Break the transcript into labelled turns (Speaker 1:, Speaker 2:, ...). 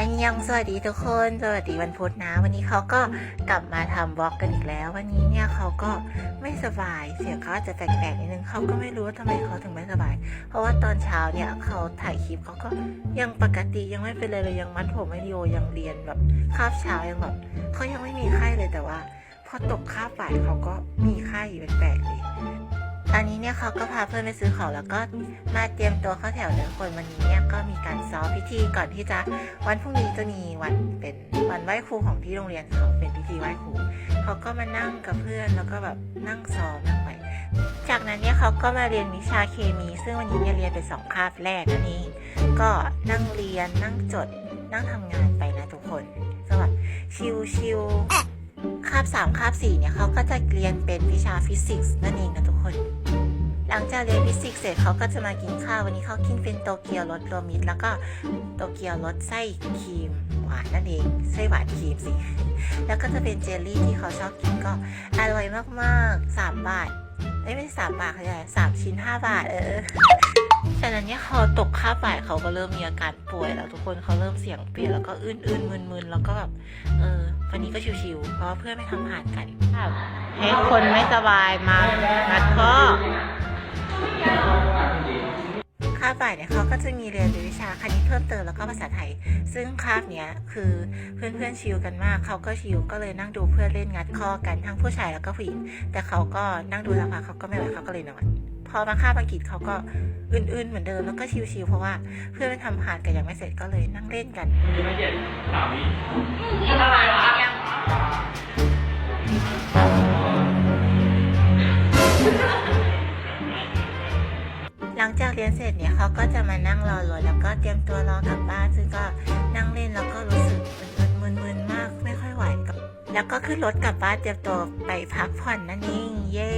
Speaker 1: อันยังสวัสดีทุกคน สวัสดีวันพุธนะ วันนี้เขาก็กลับมาทำวอล์กกันอีกแล้ว วันนี้เนี่ยเขาก็ไม่สบาย เสียงเขาจจะแปลกๆนิดนึงเขาก็ไม่รู้ว่าทำไมเขาถึงไม่สบาย เพราะว่าตอนเช้าเนี่ยเขาถ่ายคลิปเขาก็ยังปกติยังไม่เป็นเลยเลยยังมัดผมไม่ดีโอยังเรียนแบบคาบเช้ายังแบบเขายังไม่มีไข้เลยแต่ว่า พอตกคาบบ่ายเขาก็มีไข้แปลกๆเลย ตอนนี้เนี่ยเขาก็พาเพื่อนไปซื้อของแล้วก็มาเตรียมตัวเข้าแถวเดินคนวันนี้เนี่ยก็มีการซ้อมพิธีก่อนที่จะวันพรุ่งนี้จะมีวันเป็นวันไหว้ครูของที่โรงเรียนเขาเป็นพิธีไหว้ครูเขาก็มานั่งกับเพื่อนแล้วก็แบบนั่งซ้อมนั่งไปจากนั้นเนี่ยเขาก็มาเรียนวิชาเคมี ซึ่งวันนี้เนี่ยเรียนเป็นสองคาบแรกนั่นเองก็นั่งเรียนนั่งจดนั่งทำงานไปนะทุกคนสวัสดีชิวชิวๆาบสามคาบสี่เนี่ยเขาก็จะเรียนเป็นวิชาฟิสิกส์นั่นเองนะทุกคน หลังจากเรียนฟิสิกส์เสร็จเขาก็จะมากินข้าววันนี้เขากินเป็นโตเกียวรสโรมิตแล้วก็โตเกียวรสไส้ครีมหวานนั่นเองไส้หวานครีมสิ แล้วก็จะเป็นเจลลี่ที่เขาชอบกินก็อร่อยมากๆสามบาทไม่ใช่สามบาทเขาจะสามชิ้นห้าบาทเออ ฉะนั้นเนี่ยเขาตกค่าบ่ายเขาก็เริ่มมีอาการป่วยแล้วทุกคนเขาเริ่มเสียงเปลี่ยนแล้วก็อื่นๆมึนๆแล้วก็แบบเออวันนี้ก็ชิวๆเพราะเพื่อนไม่ทำอาหารกันให้คนไม่สบายมางัดข้อคาบบ่ายเนี่ยเขาก็จะมีเรียนวิชาคณิตเพิ่มเติมแล้วก็ภาษาไทย ซึ่งคาบเนี้ยคือเพื่อนๆชิลกันมากเขาก็ชิลก็เลยนั่งดูเพื่อนเล่นงัดข้อกันทั้งผู้ชายแล้วก็ผู้หญิงแต่เขาก็นั่งดูแล้วค่ะเขาก็ไม่ไหวเขาก็เลยนอน พอมาคาบอังกฤษเขาก็อื่นๆเหมือนเดิมแล้วก็ชิลๆเพราะว่าเพื่อนมันทำผ่านกันยังไม่เสร็จก็เลยนั่งเล่นกัน
Speaker 2: ไม่เจ็ดสามวิ
Speaker 3: อะไรวะ
Speaker 1: หลังจากเรียนเสร็จเนี่ยเขาก็จะมานั่งรอรถแล้วก็เตรียมตัวรอกลับบ้านซึ่งก็นั่งเล่นแล้วก็รู้สึกมึนๆมากไม่ค่อยไหวกับแล้วก็ขึ้นรถกลับบ้านเตรียมตัวไปพักผ่อนนั่นเองเย้